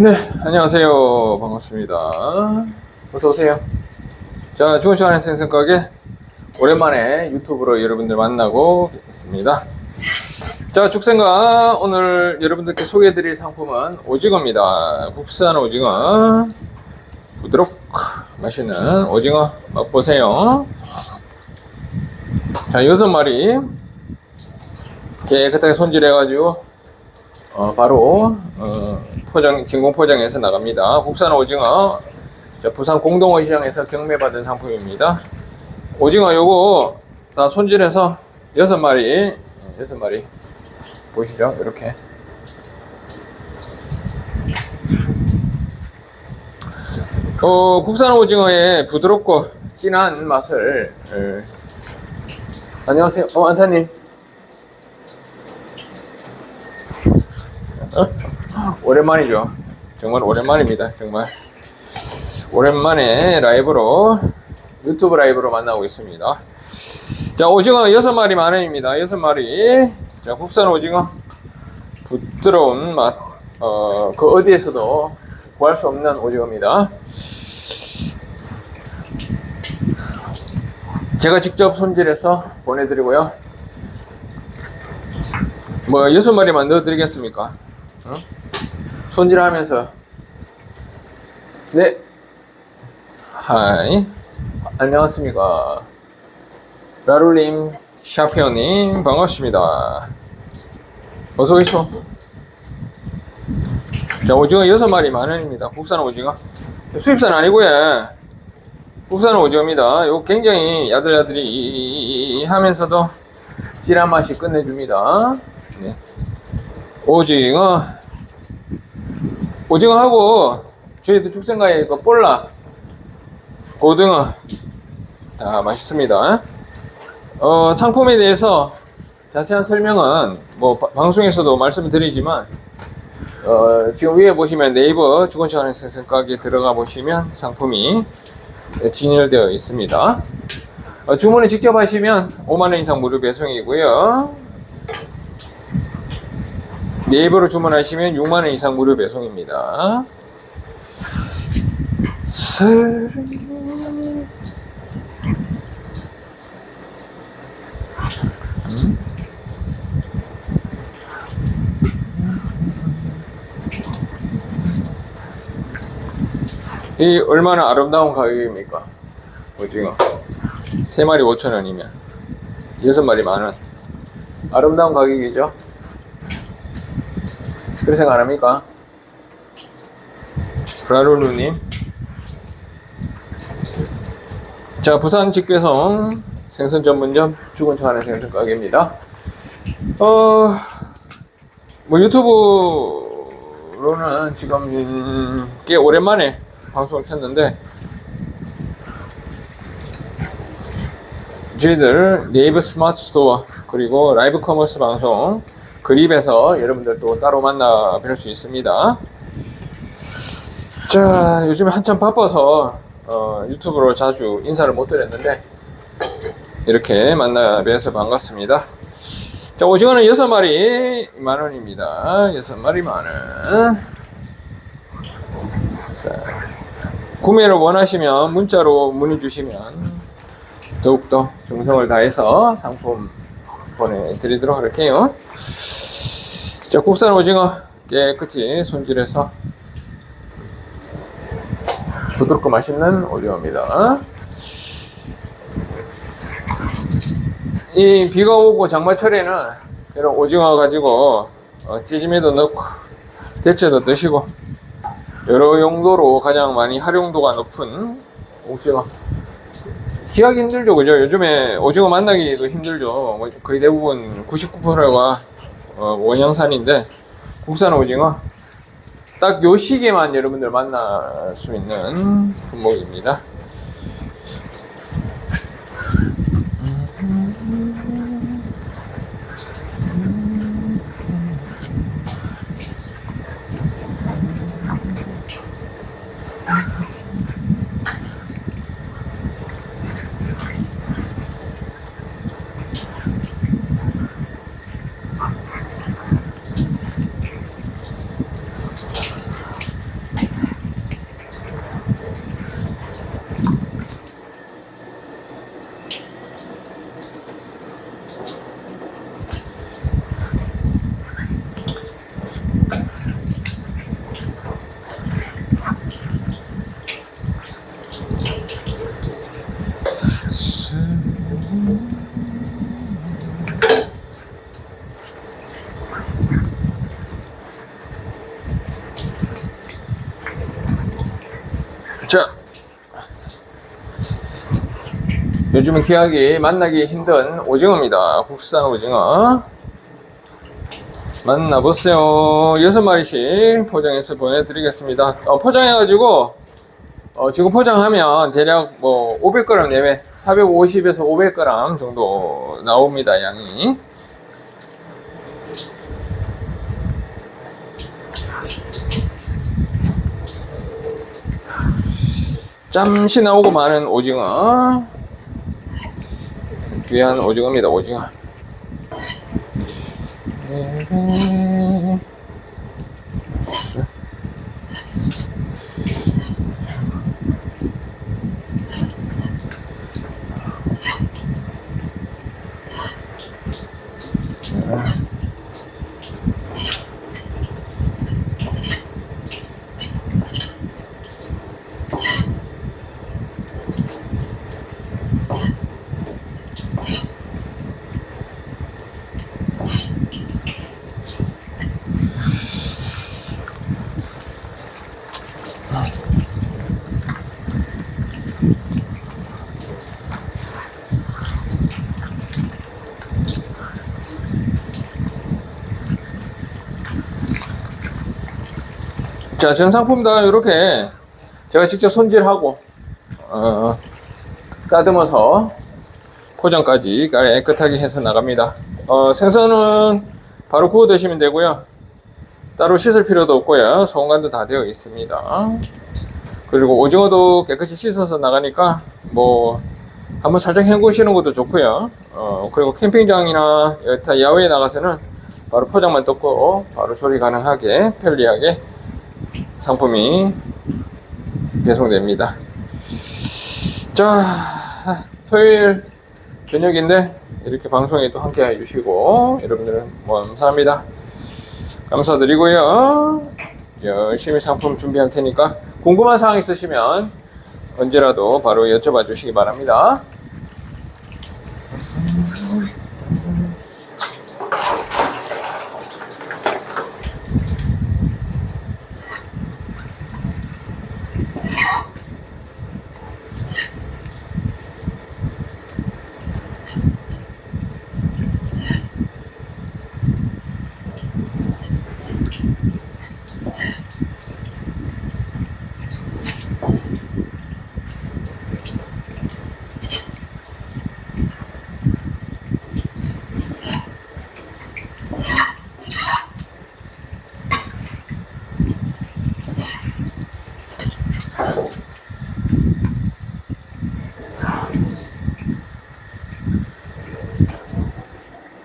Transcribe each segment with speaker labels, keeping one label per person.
Speaker 1: 네, 안녕하세요. 반갑습니다. 어서오세요. 자, 좋은 시간의 생선가게 오랜만에 유튜브로 여러분들 만나고 있습니다. 자, 죽생가 오늘 여러분들께 소개해드릴 상품은 오징어입니다. 국산 오징어. 부드럽고 맛있는 오징어 맛보세요. 자, 여섯 마리 깨끗하게 손질해가지고 어, 바로 어, 포장 진공 포장해서 나갑니다. 국산 오징어 자, 부산 공동어시장에서 경매받은 상품입니다. 오징어 요거 다 손질해서 여섯 마리 여섯 마리 보시죠? 이렇게. 어, 국산 오징어의 부드럽고 진한 맛을 에, 안녕하세요. 어 안사님 오랜만이죠. 정말 오랜만입니다. 정말 오랜만에 라이브로 유튜브 라이브로 만나고 있습니다. 자 오징어 여섯 마리 만 원입니다. 여섯 마리. 자 국산 오징어 부드러운 맛. 어 그 어디에서도 구할 수 없는 오징어입니다. 제가 직접 손질해서 보내드리고요. 뭐 여섯 마리만 넣어드리겠습니까? 어? 손질하면서. 네. 하이. 안녕하십니까. 라룰님 샤피오님 반갑습니다. 어서 오시오. 자 오징어 여섯 마리 만원입니다. 국산 오징어. 수입산 아니고요. 국산 오징어입니다. 이거 굉장히 야들야들이 하면서도 진한 맛이 끝내줍니다. 네. 오징어 오징어하고 저희도 죽생가에 그 볼라 고등어 다 맛있습니다. 어, 상품에 대해서 자세한 설명은 뭐 바- 방송에서도 말씀드리지만 어, 지금 위에 보시면 네이버 주권시간의 생선 가게 들어가 보시면 상품이 진열되어 있습니다. 어, 주문을 직접 하시면 5만원 이상 무료 배송이고요. 네이버로 주문하시면 6만원 이상 무료 배송입니다. 이 얼마나 아름다운 가격입니까? 오징어. 3마리 5천원이면 6마리 만원. 아름다운 가격이죠? 그렇게 생각 안 합니까? 브라룰루님. 자, 부산 직배송 생선 전문점 죽은 척하는 생선 가게입니다. 어, 뭐 유튜브로는 지금 음, 꽤 오랜만에 방송을 켰는데 저희들 네이버 스마트 스토어 그리고 라이브 커머스 방송 그립에서 여러분들 또 따로 만나 뵐 수 있습니다. 자, 요즘에 한참 바빠서 어, 유튜브로 자주 인사를 못 드렸는데 이렇게 만나 뵈서 반갑습니다. 자, 오징어는 6마리 만원입니다. 6마리 만원. 자, 구매를 원하시면 문자로 문의 주시면 더욱더 정성을 다해서 상품 보내드리도록 할게요. 자, 국산 오징어. 깨끗이 손질해서 부드럽고 맛있는 오징어입니다. 이 비가 오고 장마철에는 이런 오징어 가지고 어, 찌짐에도 넣고 대체도 드시고 여러 용도로 가장 많이 활용도가 높은 오징어. 기하기 힘들죠. 그죠? 요즘에 오징어 만나기도 힘들죠. 뭐 거의 대부분 99%가 어, 원양산인데 국산 오징어. 딱 요 시기에만 여러분들 만날 수 있는 품목입니다 요즘은 귀하게 만나기 힘든 오징어입니다. 국산 오징어. 만나보세요. 여섯 마리씩 포장해서 보내드리겠습니다. 어, 포장해가지고, 어, 지금 포장하면 대략 뭐 500g 내외, 450에서 500g 정도 나옵니다, 양이. 잠시 나오고 마는 오징어. 귀한 오징어입니다, 오징어. 자, 전 상품 다 이렇게 제가 직접 손질하고, 어, 따듬어서 포장까지 깨끗하게 해서 나갑니다. 어, 생선은 바로 구워 드시면 되고요. 따로 씻을 필요도 없고요. 소금간도 다 되어 있습니다. 그리고 오징어도 깨끗이 씻어서 나가니까 뭐 한번 살짝 헹구시는 것도 좋고요. 어, 그리고 캠핑장이나 여타 야외에 나가서는 바로 포장만 뜯고 바로 조리 가능하게 편리하게 상품이 배송됩니다. 자, 토요일 저녁인데 이렇게 방송에 또 함께 해주시고 여러분들은 뭐 감사합니다. 감사드리고요. 열심히 상품 준비할 테니까 궁금한 사항 있으시면 언제라도 바로 여쭤봐 주시기 바랍니다.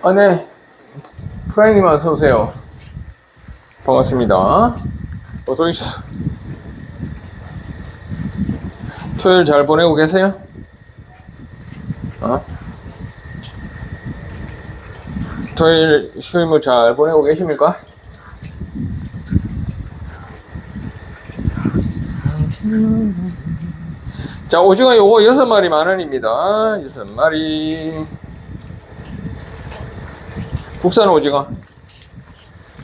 Speaker 1: 아, 네. 프라이님 어서 오세요. 반갑습니다. 어서 오십시오. 토요일 잘 보내고 계세요? 어? 토요일 휴일무 잘 보내고 계십니까? 자, 오징어 요거 여섯 마리 만 원입니다. 여섯 마리. 국산 오징어.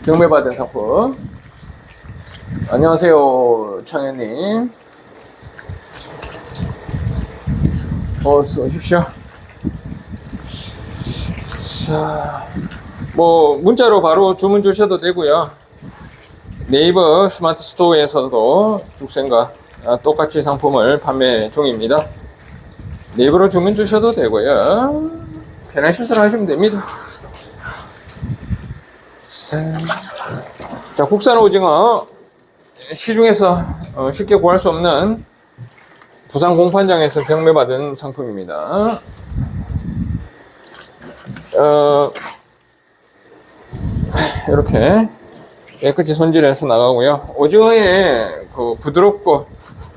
Speaker 1: 경매받은 상품. 안녕하세요 창현님. 어서 오십시오. 자 뭐 문자로 바로 주문 주셔도 되고요. 네이버 스마트 스토어에서도 죽생과 아, 똑같이 상품을 판매 중입니다. 네이버로 주문 주셔도 되고요. 편한 실수를 하시면 됩니다 자, 국산 오징어 시중에서 어, 쉽게 구할 수 없는 부산 공판장에서 경매받은 상품입니다. 어, 이렇게 깨끗이 손질해서 나가고요. 오징어의 그 부드럽고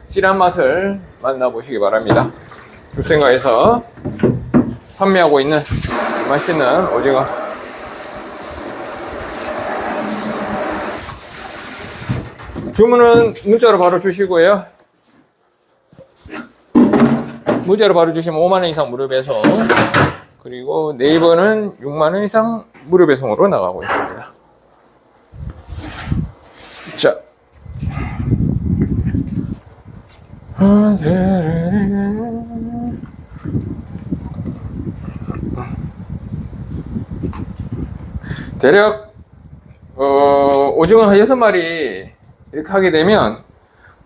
Speaker 1: 진한 맛을 만나보시기 바랍니다. jul생가에서 판매하고 있는 맛있는 오징어 주문은 문자로 바로 주시고요. 문자로 바로 주시면 5만원 이상 무료 배송. 그리고 네이버는 6만원 이상 무료 배송으로 나가고 있습니다. 자. 대략 어, 오징어 한 여섯 마리 이렇게 하게 되면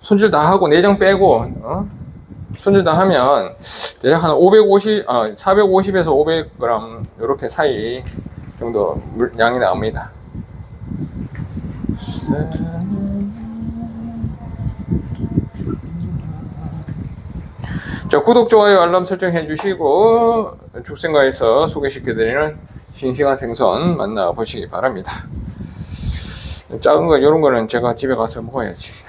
Speaker 1: 손질 다 하고 내장 빼고 어? 손질 다 하면 대략 한 550, 아, 450에서 500g 이렇게 사이 정도 물, 양이 나옵니다. 자, 구독, 좋아요, 알람 설정 해 주시고 죽생가에서 소개시켜드리는 싱싱한 생선 만나보시기 바랍니다. 작은 거, 이런 거는 제가 집에 가서 먹어야지.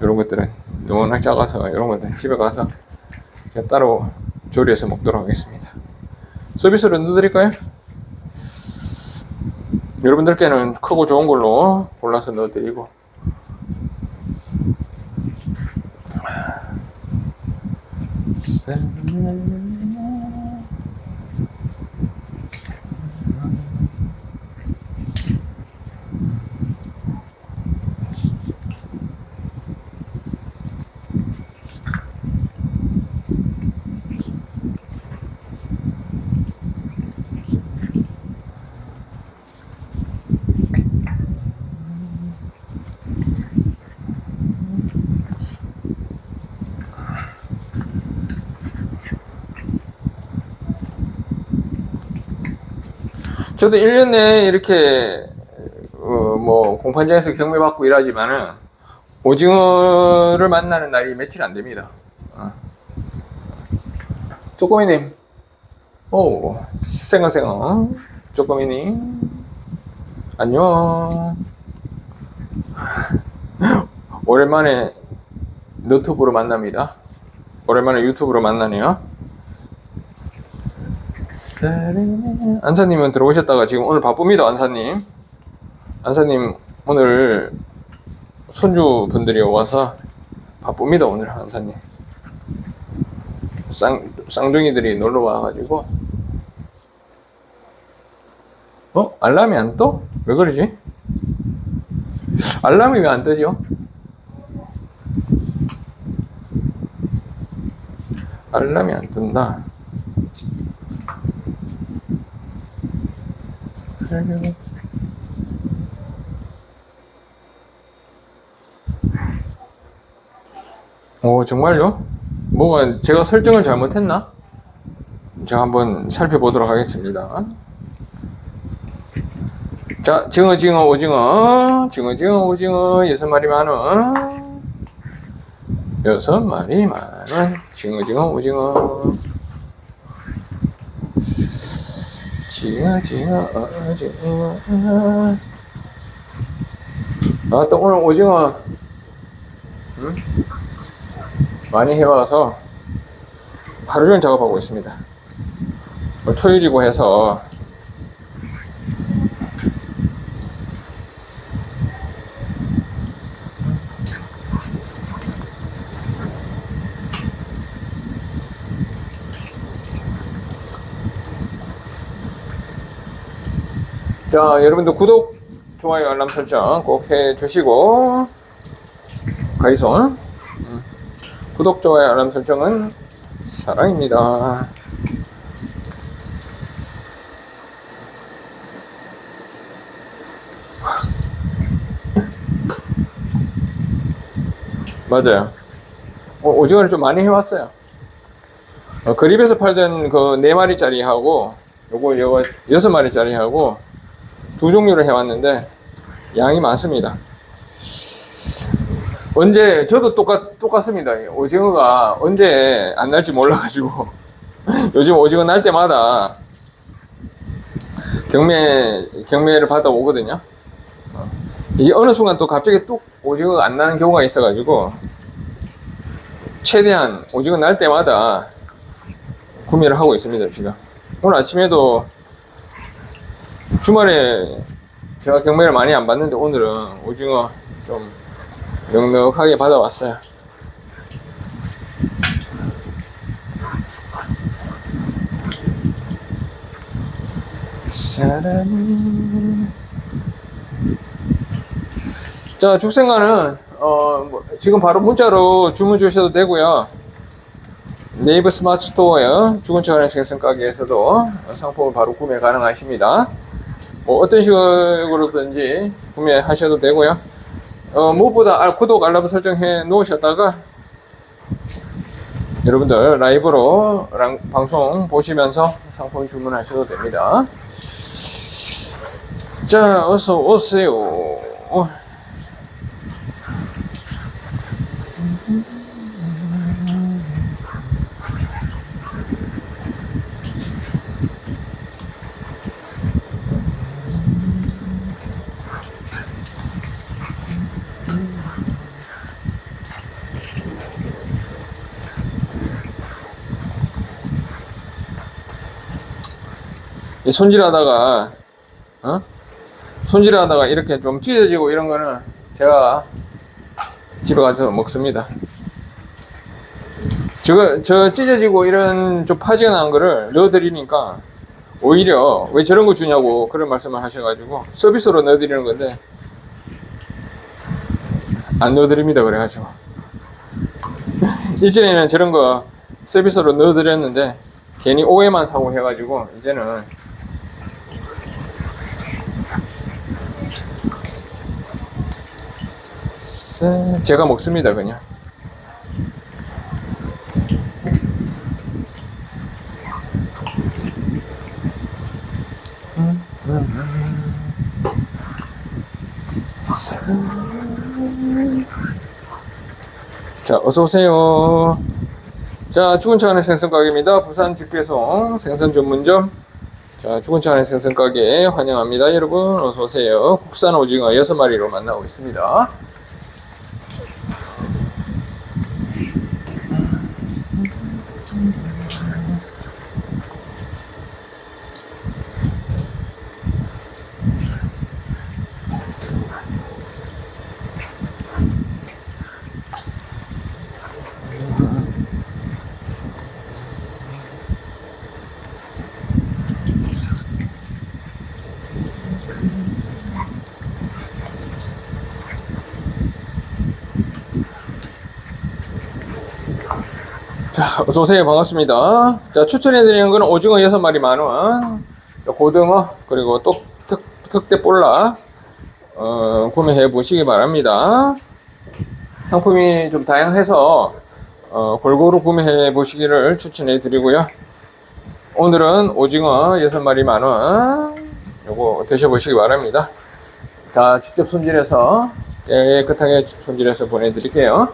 Speaker 1: 이런 것들은 너무나 작아서 이런 것들 집에 가서 제가 따로 조리해서 먹도록 하겠습니다. 서비스로 넣어드릴까요? 여러분들께는 크고 좋은 걸로 골라서 넣어드리고 저도 1년 내에 이렇게 어, 뭐 공판장에서 경매 받고 일하지만은 오징어를 만나는 날이 며칠 안 됩니다. 어. 쪼꼬미님, 오 생어생어 쪼꼬미님 안녕. 오랜만에 너튜브로 만납니다. 오랜만에 유튜브로 만나네요. 안사님은 들어오셨다가 지금 오늘 바쁩니다, 안사님. 안사님 오늘 손주 분들이 와서 바쁩니다, 오늘 안사님. 쌍 쌍둥이들이 놀러 와가지고. 어 알람이 안 떠? 왜 그러지? 알람이 왜 안 뜨죠? 알람이 안 뜬다. 오, 정말요? 뭐가 제가 설정을 잘못했나? 제가 한번 살펴보도록 하겠습니다. 자, 징어, 징어, 오징어, 징어, 징어, 오징어, 여섯 마리 만 원. 여섯 마리 만 원. 징어, 징어, 오징어. 징어, 징어, 오징어. 아, 또 오늘 오징어, 응? 많이 해와서 하루 종일 작업하고 있습니다. 뭐 토요일이고 해서 자, 여러분들 구독, 좋아요, 알람 설정 꼭 해주시고, 가이손. 음, 구독, 좋아요, 알람 설정은 사랑입니다. 맞아요. 어, 오징어를 좀 많이 해왔어요. 어, 그립에서 팔던 그네 마리짜리 하고, 요거, 요거 여섯 마리짜리 하고, 두 종류를 해왔는데 양이 많습니다. 언제 저도 똑같 똑같습니다. 오징어가 언제 안 날지 몰라가지고 요즘 오징어 날 때마다 경매 경매를 받아 오거든요. 어. 이게 어느 순간 또 갑자기 뚝 오징어가 안 나는 경우가 있어가지고 최대한 오징어 날 때마다 구매를 하고 있습니다. 지금 오늘 아침에도 주말에 제가 경매를 많이 안 받는데 오늘은 오징어 좀 넉넉하게 받아왔어요. 사람이 자 죽생가는 어, 뭐, 지금 바로 문자로 주문 주셔도 되고요. 네이버 스마트 스토어에 죽은 척 하는 생선 가게에서도 상품을 바로 구매 가능하십니다. 뭐 어떤 식으로든지 구매하셔도 되고요. 어, 무엇보다 알- 구독, 알람 설정해 놓으셨다가 여러분들 라이브로 랑- 방송 보시면서 상품 주문하셔도 됩니다. 자, 어서 오세요. 손질하다가 어? 손질하다가 이렇게 좀 찢어지고 이런 거는 제가 집에 가서 먹습니다. 저거 저 찢어지고 이런 좀 파지가 난 거를 넣어드리니까 오히려 왜 저런 거 주냐고 그런 말씀을 하셔가지고 서비스로 넣어드리는 건데 안 넣어드립니다 그래가지고 일전에는 저런 거 서비스로 넣어드렸는데 괜히 오해만 사고 해가지고 이제는 쎄, 제가 먹습니다 그냥. 자 어서 오세요. 자 죽은 차 안의 생선 가게입니다. 부산 직배송 생선 전문점. 자 죽은 차 안의 생선 가게 환영합니다 여러분. 어서 오세요. 국산 오징어 6마리로 만나고 있습니다 어서오세요. 반갑습니다. 자, 추천해드리는 거는 오징어 6마리 만원, 고등어, 그리고 또 특, 특대 볼락, 어, 구매해 보시기 바랍니다. 상품이 좀 다양해서, 어, 골고루 구매해 보시기를 추천해 드리고요. 오늘은 오징어 6마리 만원, 요거 드셔보시기 바랍니다. 다 직접 손질해서 깨끗하게 손질해서 보내드릴게요.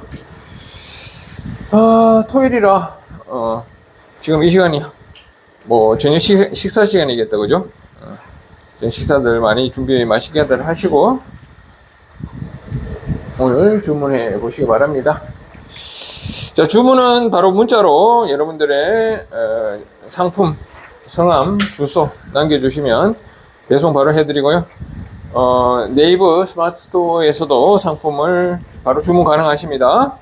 Speaker 1: 아, 토요일이라, 어, 지금 이 시간이, 뭐, 저녁 식, 식사 시간이겠다, 그죠? 어, 식사들 많이 준비 맛있게들 하시고, 오늘 주문해 보시기 바랍니다. 자, 주문은 바로 문자로 여러분들의 어, 상품, 성함, 주소 남겨주시면 배송 바로 해드리고요. 어, 네이버 스마트 스토어에서도 상품을 바로 주문 가능하십니다.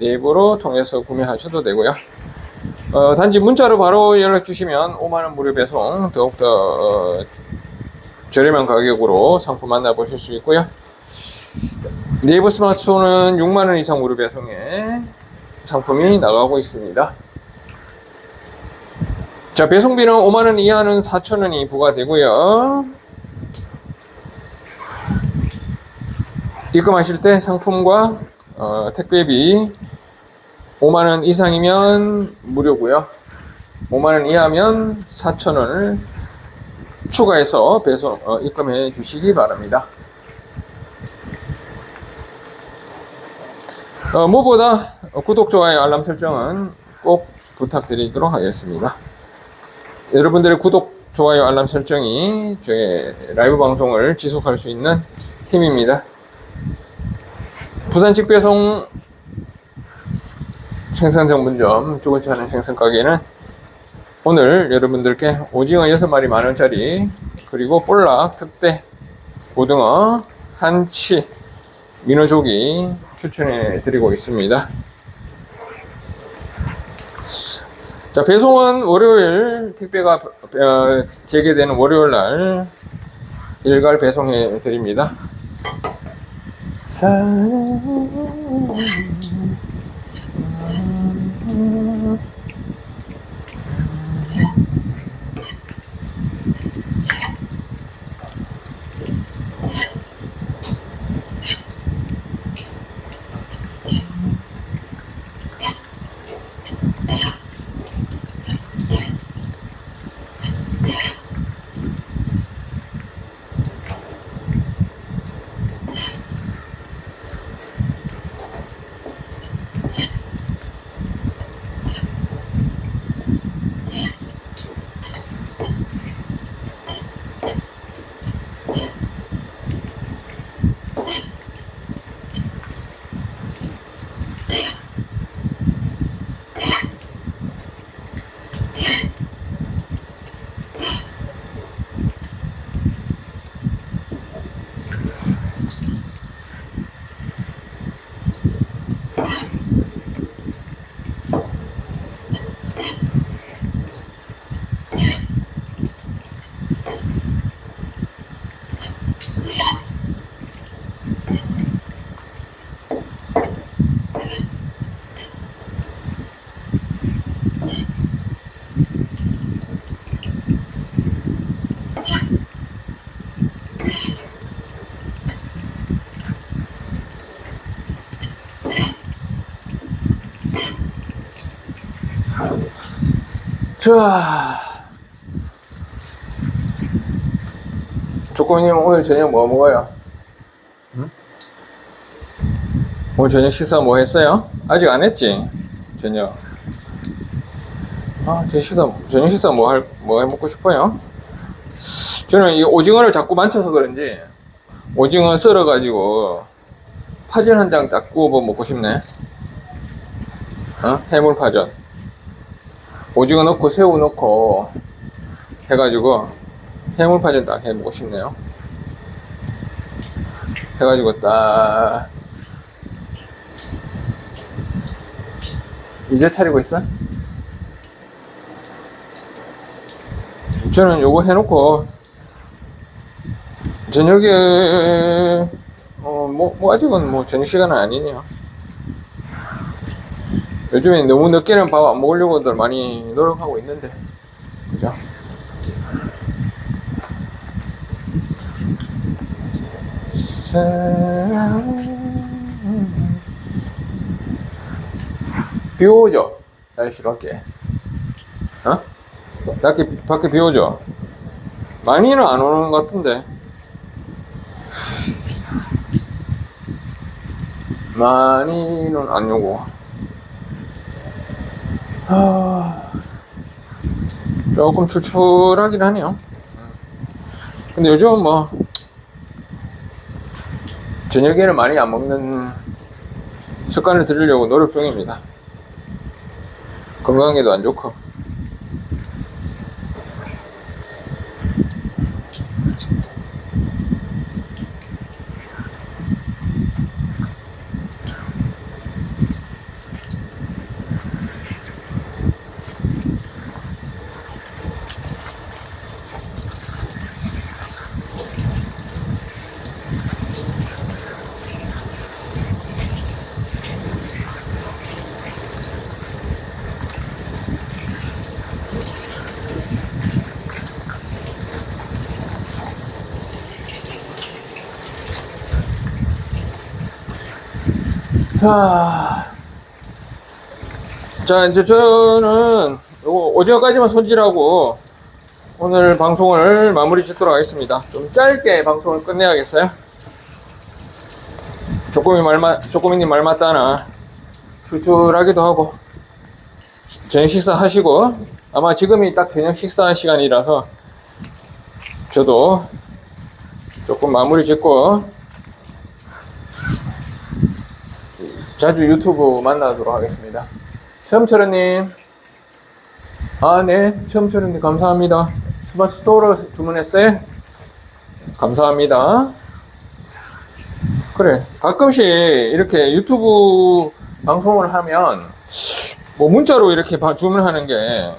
Speaker 1: 네이버로 통해서 구매하셔도 되고요. 어, 단지 문자로 바로 연락 주시면 5만원 무료 배송 더욱더 어, 저렴한 가격으로 상품 만나보실 수 있고요. 네이버 스마트폰은 6만원 이상 무료 배송에 상품이 나가고 있습니다. 자, 배송비는 5만원 이하는 4천원이 부과되고요. 입금하실 때 상품과 어, 택배비 5만원 이상이면 무료고요. 5만원 이하면 4천원을 추가해서 배송 어, 입금해 주시기 바랍니다. 어, 무엇보다 구독, 좋아요, 알람 설정은 꼭 부탁드리도록 하겠습니다. 여러분들의 구독, 좋아요, 알람 설정이 저의 라이브 방송을 지속할 수 있는 힘입니다. 부산 직배송 생선 전문점 죽었지 않은 생선 가게는 오늘 여러분들께 오징어 6마리 만원짜리 그리고 볼락 특대 고등어 한치 민어조기 추천해 드리고 있습니다. 자 배송은 월요일 택배가 어, 재개되는 월요일 날 일괄 배송해 드립니다 자, 조꼬미님 오늘 저녁 뭐 먹어요? 응? 오늘 저녁 식사 뭐 했어요? 아직 안 했지? 저녁. 아, 저녁 식사, 저녁 식사 뭐 할, 뭐 해 먹고 싶어요? 저는 이 오징어를 자꾸 만져서 그런지 오징어 썰어가지고 파전 한 장 딱 구워 먹고 싶네. 어? 해물 파전. 오징어 넣고 새우 넣고 해가지고 해물파전 딱 해보고 싶네요. 해가지고 딱 이제 차리고 있어? 저는 요거 해놓고 저녁에 어뭐 뭐 아직은 뭐 저녁 시간은 아니네요. 요즘에 너무 늦게는 밥 안 먹으려고들 많이 노력하고 있는데 그죠? 비 오죠? 날씨로 할게 어? 밖에, 밖에 비 오죠? 많이는 안 오는 것 같은데 많이는 안 오고 아, 조금 출출하긴 하네요. 근데 요즘은 뭐, 저녁에는 많이 안 먹는 습관을 들이려고 노력 중입니다. 건강에도 안 좋고. 자, 자, 이제 저는 요거 오징어까지만 손질하고 오늘 방송을 마무리 짓도록 하겠습니다. 좀 짧게 방송을 끝내야겠어요. 조꼬미 말 맞, 조꼬미님 말 맞다나 출출하기도 하고 저녁 식사 하시고 아마 지금이 딱 저녁 식사 시간이라서 저도 조금 마무리 짓고 자주 유튜브 만나도록 하겠습니다. 처음처럼님. 아, 네. 처음처럼님 감사합니다. 스마트 소로 주문했어요? 감사합니다. 그래. 가끔씩 이렇게 유튜브 방송을 하면 뭐 문자로 이렇게 바- 주문하는 게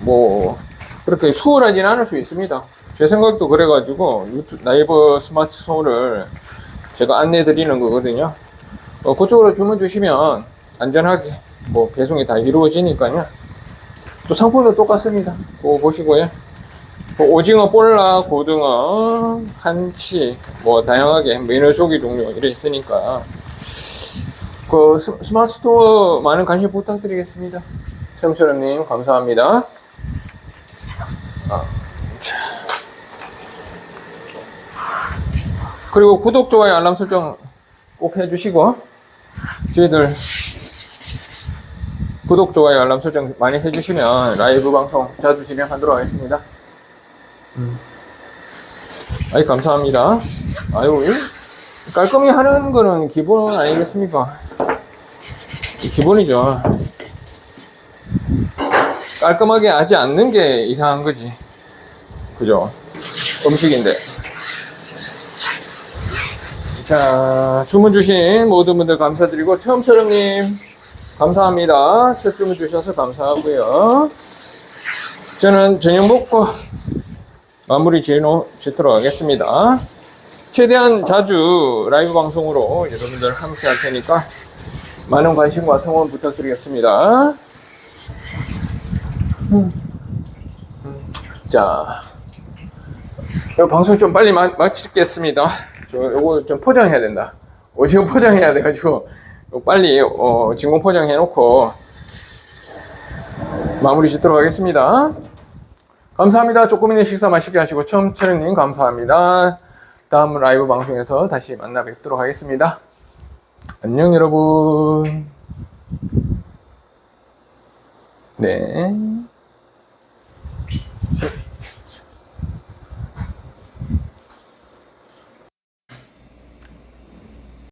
Speaker 1: 뭐 그렇게 수월하진 않을 수 있습니다. 제 생각도 그래가지고 유튜브 나이버 스마트 폰을 제가 안내 드리는 거거든요. 어, 그쪽으로 주문 주시면 안전하게 뭐 배송이 다 이루어지니까요. 또 상품도 똑같습니다. 그거 보시고요. 뭐 오징어, 볼락, 고등어, 한치, 뭐 다양하게 메뉴 조기 종류 이래 있으니까 그 스- 스마트 스토어 많은 관심 부탁드리겠습니다. 최영철님 감사합니다. 아, 자. 그리고 구독, 좋아요, 알람 설정 꼭 해주시고 저희들 구독, 좋아요, 알람 설정 많이 해주시면 라이브 방송 자주 진행하도록 하겠습니다. 음. 아이 감사합니다. 아유 이 깔끔히 하는 거는 기본 아니겠습니까? 기본이죠. 깔끔하게 하지 않는 게 이상한 거지. 그죠? 음식인데. 자, 주문 주신 모든 분들 감사드리고, 처음처럼님, 감사합니다. 첫 주문 주셔서 감사하고요. 저는 저녁 먹고 마무리 지어 짓도록 하겠습니다. 최대한 자주 라이브 방송으로 여러분들 함께 할 테니까 많은 관심과 성원 부탁드리겠습니다. 자, 이 방송 좀 빨리 마, 마치겠습니다. 저 요거 좀 포장해야 된다. 오징어 포장해야 돼가지고 빨리 어, 진공 포장해 놓고 마무리 짓도록 하겠습니다. 감사합니다. 조금이는 식사 맛있게 하시고 처음 촬영님 감사합니다. 다음 라이브 방송에서 다시 만나 뵙도록 하겠습니다. 안녕 여러분. 네.